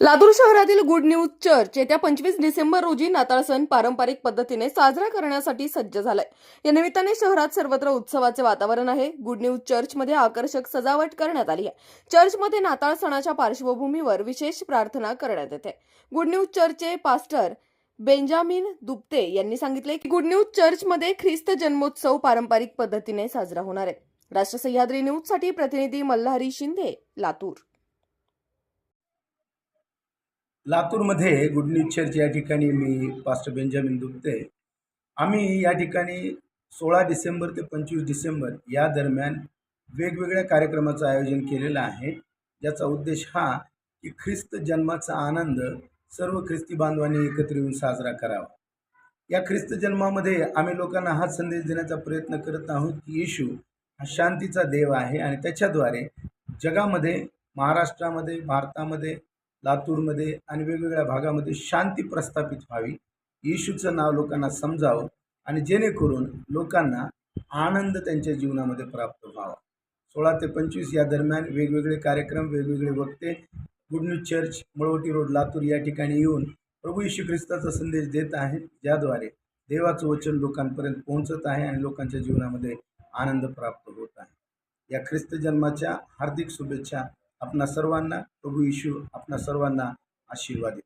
लातूर शहरातील good news church येत्या पंचवीस डिसेंबर रोजी नाताळ सण पारंपरिक पद्धतीने साजरा करण्यासाठी सज्ज झालाय. या निमित्ताने शहरात सर्वत्र उत्सवाचे वातावरण आहे. गुड न्यूज चर्चमध्ये आकर्षक सजावट करण्यात आली आहे. चर्चमध्ये नाताळ सणाच्या पार्श्वभूमीवर विशेष प्रार्थना करण्यात येते. गुड न्यूज चर्चचे पास्टर बेंजामिन दुप्ते यांनी सांगितले की गुड न्यूज चर्चमध्ये ख्रिस्त जन्मोत्सव पारंपरिक पद्धतीने साजरा होणार आहे. राष्ट्र सह्याद्री न्यूजसाठी प्रतिनिधी मल्हारी शिंदे लातूर. लातूरमध्ये गुड न्यूज चर्च या ठिकाणी मी पास्टर बेंजामिन दुप्ते. आम्ही या ठिकाणी सोळा डिसेंबर ते पंचवीस डिसेंबर या दरम्यान वेगवेगळ्या कार्यक्रमाचं आयोजन केलेलं आहे. ज्याचा उद्देश हा की ख्रिस्त जन्माचा आनंद सर्व ख्रिस्ती बांधवांनी एकत्र येऊन साजरा करावा. या ख्रिस्त जन्मामध्ये आम्ही लोकांना हा संदेश देण्याचा प्रयत्न करत आहोत की येशू हा शांतीचा देव आहे आणि त्याच्याद्वारे जगामध्ये महाराष्ट्रामध्ये भारतामध्ये लातूरमध्ये आणि वेगवेगळ्या भागामध्ये शांती प्रस्थापित व्हावी. येशूचं नाव लोकांना समजावं आणि जेणेकरून लोकांना आनंद त्यांच्या जीवनामध्ये प्राप्त व्हावा. सोळा ते पंचवीस या दरम्यान वेगवेगळे कार्यक्रम वेगवेगळे वक्ते good news church Malwati road Latur या ठिकाणी येऊन प्रभू येशू ख्रिस्ताचा संदेश देत आहेत ज्याद्वारे देवाचं वचन लोकांपर्यंत पोहोचत आहे आणि लोकांच्या जीवनामध्ये आनंद प्राप्त होत आहे. या ख्रिस्त जन्माच्या हार्दिक शुभेच्छा आपणा सर्वांना प्रभू येशू आपणा सर्वांना आशीर्वादित